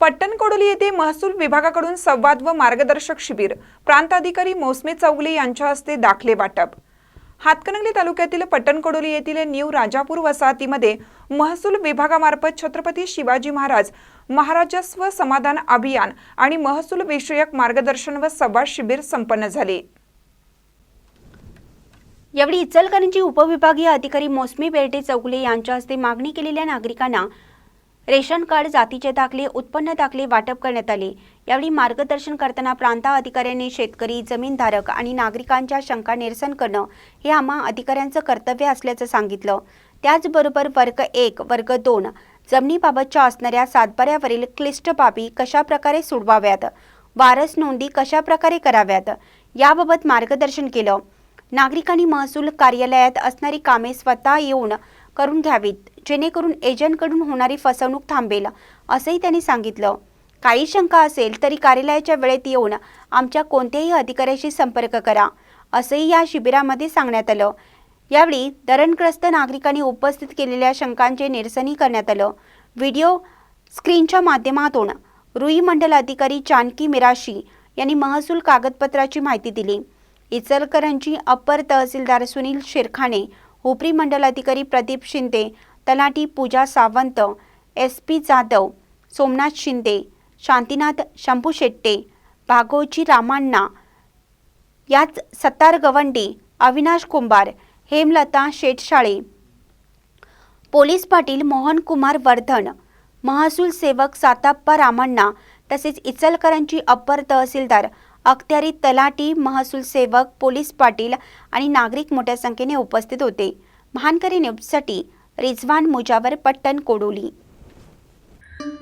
पट्टणकोडोली येथे महसूल विभागाकडून संवाद व मार्गदर्शक शिबिर. प्रांताधिकारी मोसमे चौगले यांच्या हस्ते दाखले वाटप. हातकणंगले तालुक्यातील पट्टणकोडोली येथील न्यू राजापूर वसाहतीमध्ये महसूल विभागामार्फत छत्रपती शिवाजी महाराज महाराजस्व समाधान अभियान आणि महसूल विषयक मार्गदर्शन व संवाद शिबिर संपन्न झाले. यावेळी इचलकरंजी उपविभागीय अधिकारी मोसमी बेर्टे चौगले यांच्या हस्ते मागणी केलेल्या नागरिकांना रेशन कार्ड जातीचे दाखले उत्पन्न दाखले वाटप करण्यात आले. यावेळी मार्गदर्शन करताना प्रांता अधिकाऱ्यांनी शेतकरी जमीनधारक आणि नागरिकांच्या शंका निरसन करणं हे आम्हा अधिकाऱ्यांचं कर्तव्य असल्याचं सांगितलं. त्याचबरोबर वर्ग एक वर्ग दोन जमिनीबाबतच्या असणाऱ्या सातबाऱ्यावरील क्लिष्ट बाबी कशाप्रकारे सोडवाव्यात? वारस नोंदी कशाप्रकारे कराव्यात? याबाबत मार्गदर्शन केलं. नागरिकांनी महसूल कार्यालयात असणारी कामे स्वतः येऊन करून घ्यावीत. जेणेकरून एजंटकडून होणारी फसवणूक थांबेल असंही त्यांनी सांगितलं. काही शंका असेल तरी कार्यालयाच्या वेळेत येऊन आमच्या कोणत्याही अधिकाऱ्याशी संपर्क करा असंही या शिबिरामध्ये सांगण्यात आलं. यावेळी धरणग्रस्त नागरिकांनी उपस्थित केलेल्या शंकांचे निरसनही करण्यात आलं. व्हिडिओ स्क्रीनच्या माध्यमातून रुई मंडल अधिकारी जानकी मिराशी यांनी महसूल कागदपत्राची माहिती दिली. इचलकरंजी अप्पर तहसीलदार सुनील शेरखाने हुपरी मंडल अधिकारी प्रदीप शिंदे तलाठी पूजा सावंत एस पी जाधव सोमनाथ शिंदे शांतीनाथ शंभू शेट्टे भागोजी रामाण्णा याच सत्तार गवंडी अविनाश कुंभार हेमलता शेटशाळे. पोलीस पाटील मोहन कुमार वर्धन महसूल सेवक साताप्पा रामण्णा तसेच इचलकरांची अप्पर तहसीलदार अखत्यारी तलाटी महसूल सेवक पोलीस पाटील आणि नागरिक मोठ्या संख्येने उपस्थित होते. महानकरी न्यूजसाठी रिझवान मुजावर पट्टण कोडोली.